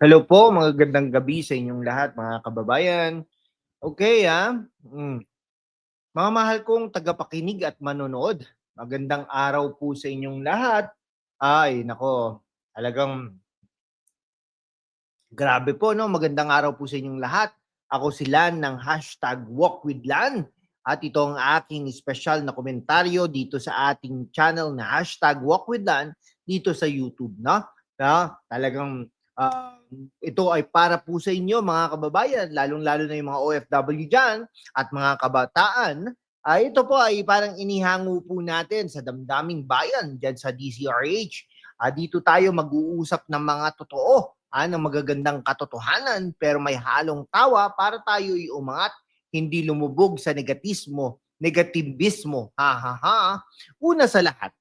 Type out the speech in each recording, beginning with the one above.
Hello po, magandang gabi sa inyong lahat, mga kababayan. Okay, ah. Mm. Mga mahal kong tagapakinig at manonood, magandang araw po sa inyong lahat. Ay, nako, talagang grabe po, no? Magandang araw po sa inyong lahat. Ako si Lan ng hashtag Walk with Lan. At ito ang aking special na komentaryo dito sa ating channel na hashtag Walk with Lan dito sa YouTube, no? Na, talagang ah, ito ay para po sa inyo mga kababayan, lalong-lalo na yung mga OFW dyan at mga kabataan. Ay ito po ay parang inihango po natin sa damdaming bayan dyan sa DCRH. Ah, dito tayo mag-uusap ng mga totoo, ah, ng magagandang katotohanan pero may halong tawa para tayo ay umangat, hindi lumubog sa negatismo, negativismo. Ha ha ha. Una sa lahat,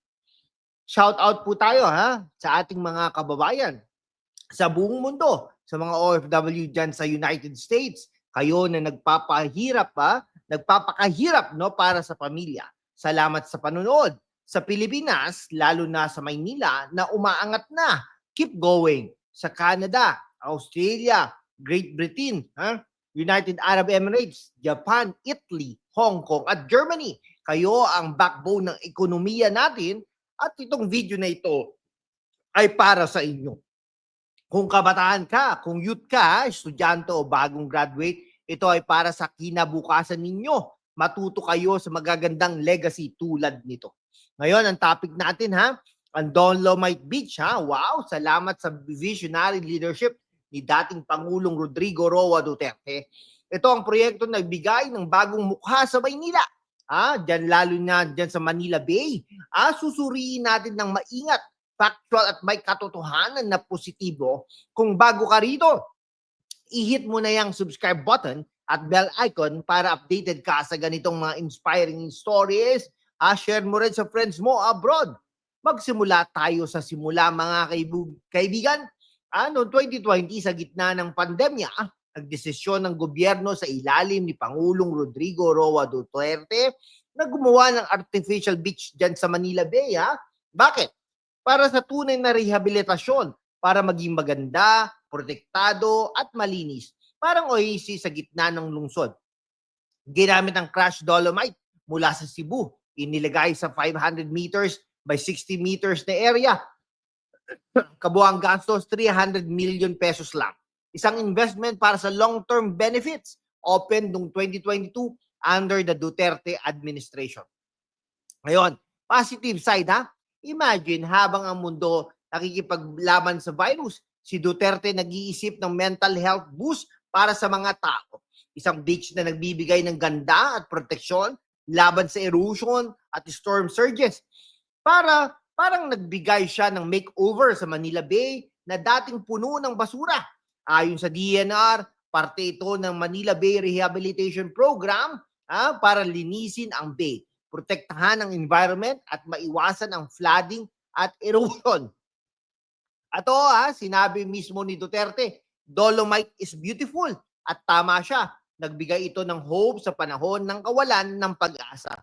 shout out po tayo ha sa ating mga kababayan sa buong mundo, sa mga OFW dyan sa United States, kayo na nagpapahirap pa, nagpapakahirap no para sa pamilya. Salamat sa panonood. Sa Pilipinas, lalo na sa Maynila, na umaangat na. Keep going. Sa Canada, Australia, Great Britain, ha? United Arab Emirates, Japan, Italy, Hong Kong at Germany. Kayo ang backbone ng ekonomiya natin at itong video na ito ay para sa inyo kung kabataan ka, kung youth ka, estudyante o bagong graduate, ito ay para sa kinabukasan ninyo. Matuto kayo sa magagandang legacy tulad nito. Ngayon, ang topic natin ha, ang Dolomite Beach ha. Wow, salamat sa visionary leadership ni dating Pangulong Rodrigo Roa Duterte. Ito ang proyekto na nagbigay ng bagong mukha sa Maynila. Ah, diyan lalo na diyan sa Manila Bay. Ah, susuriin natin ng maingat factual at may katotohanan na positibo, kung bago ka rito, i-hit mo na yung subscribe button at bell icon para updated ka sa ganitong mga inspiring stories. Ah, share mo rin sa friends mo abroad. Magsimula tayo sa simula mga kaibigan. Ano, 2020 sa gitna ng pandemya, nagdesisyon ng gobyerno sa ilalim ni Pangulong Rodrigo Roa Duterte na gumawa ng artificial beach dyan sa Manila Bay. Ha? Bakit? Para sa tunay na rehabilitasyon para maging maganda, protektado at malinis. Parang oasis sa gitna ng lungsod. Ginamit ang crushed dolomite mula sa Cebu. Inilagay sa 500 meters by 60 meters na area. Kabuang gastos 300 million pesos lang. Isang investment para sa long-term benefits open noong 2022 under the Duterte administration. Ngayon, positive side ha, Imagine habang ang mundo nakikipaglaban sa virus, si Duterte nag-iisip ng mental health boost para sa mga tao. Isang beach na nagbibigay ng ganda at proteksyon laban sa erosion at storm surges. Para parang nagbigay siya ng makeover sa Manila Bay na dating puno ng basura. Ayon sa DNR, parte ito ng Manila Bay Rehabilitation Program ah, para linisin ang bay protektahan ang environment at maiwasan ang flooding at erosion. Ato ha, sinabi mismo ni Duterte, Dolomite is beautiful at tama siya. Nagbigay ito ng hope sa panahon ng kawalan ng pag-asa.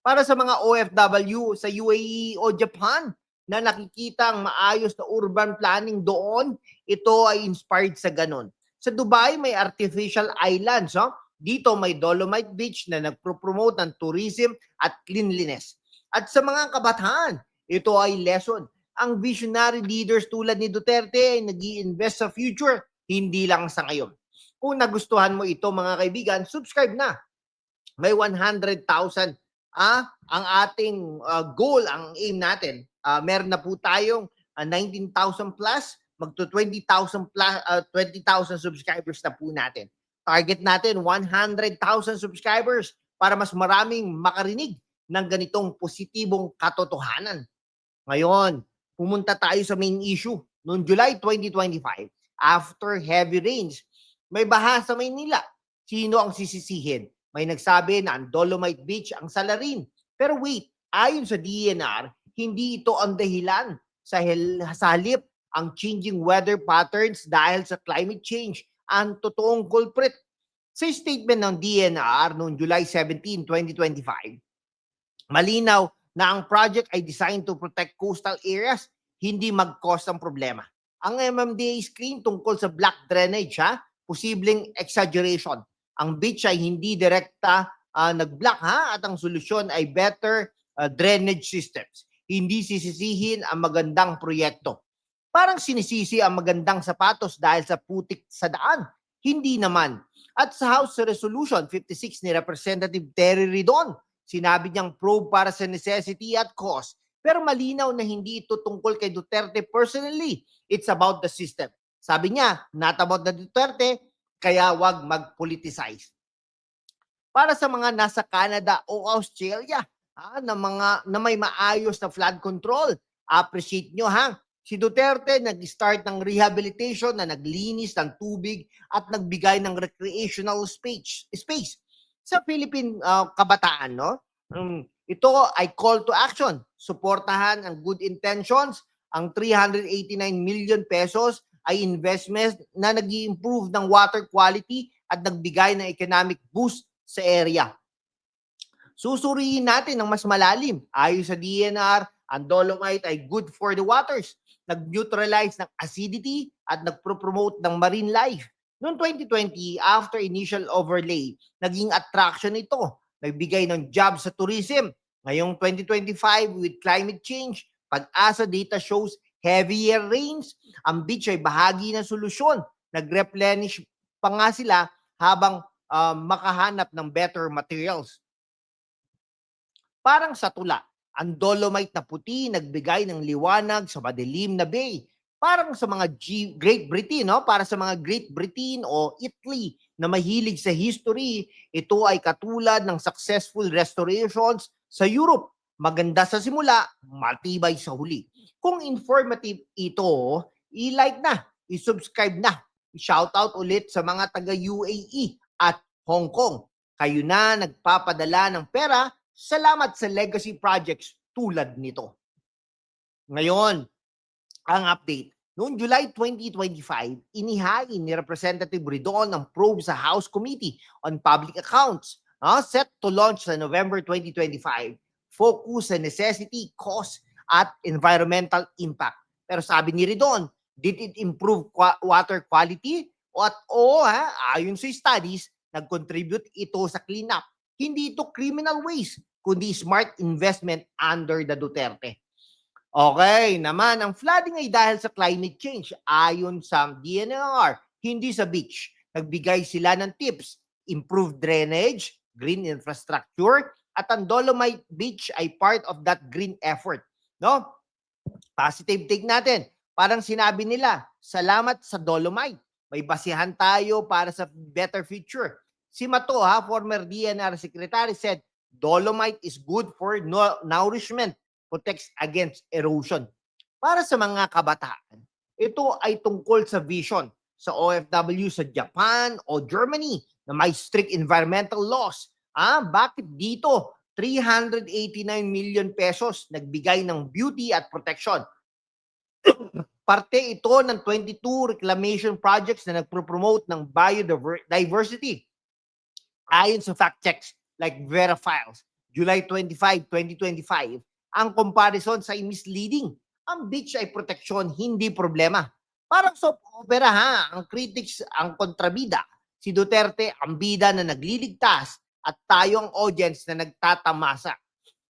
Para sa mga OFW sa UAE o Japan na nakikita ang maayos na urban planning doon, ito ay inspired sa ganon. Sa Dubai, may artificial islands. No? Dito may Dolomite Beach na nagpro-promote ng tourism at cleanliness. At sa mga kabataan, ito ay lesson. Ang visionary leaders tulad ni Duterte ay nag invest sa future, hindi lang sa ngayon. Kung nagustuhan mo ito mga kaibigan, subscribe na. May 100,000 ah, ang ating uh, goal, ang aim natin. Uh, meron na po tayong uh, 19,000 plus, magto 20,000 plus, uh, 20,000 subscribers na po natin. Target natin 100,000 subscribers para mas maraming makarinig ng ganitong positibong katotohanan. Ngayon, pumunta tayo sa main issue. Noong July 2025, after heavy rains, may baha sa Maynila. Sino ang sisisihin? May nagsabi na ang Dolomite Beach ang salarin. Pero wait, ayon sa DNR, hindi ito ang dahilan. Sa, sa halip, ang changing weather patterns dahil sa climate change ang totoong culprit. Sa statement ng DNR noong July 17, 2025, malinaw na ang project ay designed to protect coastal areas, hindi mag-cause ng problema. ang MMDA's claim tungkol sa black drainage, ha? Posibleng exaggeration. Ang beach ay hindi direkta ah, nag-black, ha? At ang solusyon ay better ah, drainage systems. Hindi sisisihin ang magandang proyekto. Parang sinisisi ang magandang sapatos dahil sa putik sa daan. Hindi naman. At sa House Resolution 56 ni Representative Terry Ridon, sinabi niyang probe para sa necessity at cost. Pero malinaw na hindi ito tungkol kay Duterte personally. It's about the system. Sabi niya, not about the Duterte, kaya wag mag-politicize. Para sa mga nasa Canada o Australia, ha, na mga na may maayos na flood control, appreciate nyo ha. Si Duterte nag-start ng rehabilitation na naglinis ng tubig at nagbigay ng recreational space space sa Philippine ah, kabataan, no? Mm, ito ay call to action. Suportahan ang good intentions. Ang 389 million pesos ay investment na nag improve ng water quality at nagbigay ng economic boost sa area. Susuriin natin ng mas malalim. Ayon sa DNR, ang dolomite ay good for the waters. Nag-neutralize ng acidity at nagpro-promote ng marine life. Noong 2020, after initial overlay, naging attraction ito. Nagbigay ng job sa tourism. Ngayong 2025, with climate change, pag-asa data shows heavier rains. Ang beach ay bahagi ng solusyon. Nag-replenish pa nga sila habang ah, makahanap ng better materials. Parang sa tula, ang dolomite na puti nagbigay ng liwanag sa madilim na bay. Parang sa mga G- Great Britain, no? Para sa mga Great Britain o Italy na mahilig sa history, ito ay katulad ng successful restorations sa Europe. Maganda sa simula, matibay sa huli. Kung informative ito, i-like na, i-subscribe na, i-shoutout ulit sa mga taga UAE at Hong Kong. Kayo na nagpapadala ng pera, salamat sa legacy projects tulad nito. Ngayon, ang update. Noong July 2025, inihain ni Representative Ridon ang probe sa House Committee on Public Accounts ah, set to launch sa November 2025. Focus sa necessity, cost, at environmental impact. Pero sabi ni Ridon, did it improve qua- water quality? O at oo, ha, ayon sa studies, nag-contribute ito sa cleanup. Hindi ito criminal waste, kundi smart investment under the Duterte. Okay, naman, ang flooding ay dahil sa climate change. Ayon sa DNR, hindi sa beach. Nagbigay sila ng tips, improved drainage, green infrastructure, at ang Dolomite Beach ay part of that green effort. No? Positive take natin. Parang sinabi nila, salamat sa Dolomite. May basihan tayo para sa better future. Si Mato, ha, former DNR secretary, said, Dolomite is good for no- nourishment, protects against erosion. Para sa mga kabataan, ito ay tungkol sa vision sa OFW sa Japan o Germany na may strict environmental laws. Ah, bakit dito 389 million pesos nagbigay ng beauty at protection? Parte ito ng 22 reclamation projects na nagpro-promote ng biodiversity. Ayon sa fact checks like Vera July 25, 2025, ang comparison sa misleading. Ang beach ay proteksyon, hindi problema. Parang soap opera ha, ang critics ang kontrabida. Si Duterte ang bida na nagliligtas at tayo ang audience na nagtatamasa.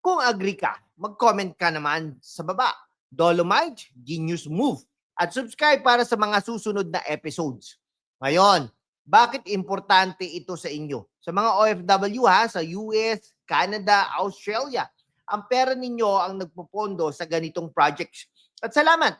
Kung agree ka, mag-comment ka naman sa baba. Dolomite, genius move. At subscribe para sa mga susunod na episodes. Ngayon, bakit importante ito sa inyo? Sa mga OFW ha, sa US, Canada, Australia, ang pera ninyo ang nagpopondo sa ganitong projects. At salamat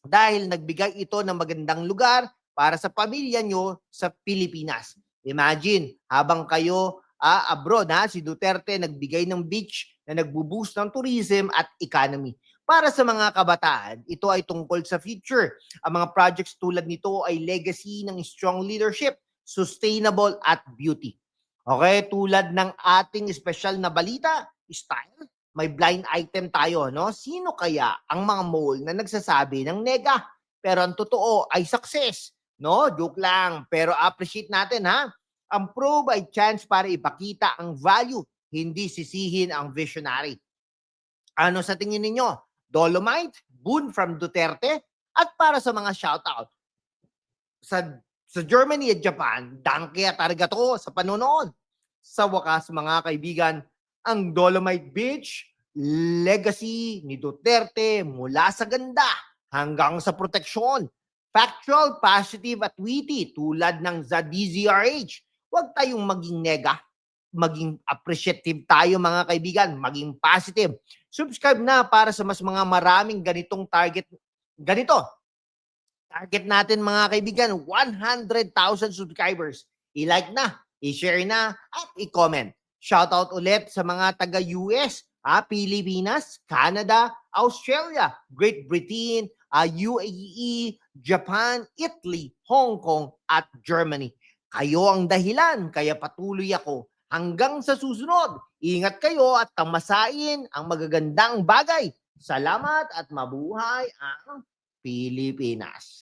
dahil nagbigay ito ng magandang lugar para sa pamilya nyo sa Pilipinas. Imagine, habang kayo ah, abroad, ha, si Duterte nagbigay ng beach na nagbo-boost ng tourism at economy. Para sa mga kabataan, ito ay tungkol sa future. Ang mga projects tulad nito ay legacy ng strong leadership, sustainable at beauty. Okay, tulad ng ating special na balita, style, may blind item tayo, no? Sino kaya ang mga mall na nagsasabi ng nega? Pero ang totoo ay success, no? Joke lang, pero appreciate natin ha. Ang probe ay chance para ipakita ang value, hindi sisihin ang visionary. Ano sa tingin ninyo? Dolomite, boon from Duterte, At para sa mga shoutout, sa sa Germany at Japan, danke at arigato sa panonood. Sa wakas mga kaibigan, ang Dolomite Beach, legacy ni Duterte mula sa ganda hanggang sa proteksyon. Factual, positive at witty tulad ng sa DZRH. Huwag tayong maging nega, maging appreciative tayo mga kaibigan, maging positive. Subscribe na para sa mas mga maraming ganitong target. Ganito, target natin mga kaibigan, 100,000 subscribers. I-like na, i-share na, at i-comment. Shoutout ulit sa mga taga-US, ah, Pilipinas, Canada, Australia, Great Britain, ah, UAE, Japan, Italy, Hong Kong, at Germany. Kayo ang dahilan, kaya patuloy ako. Hanggang sa susunod, ingat kayo at tamasain ang magagandang bagay. Salamat at mabuhay ang Pilipinas.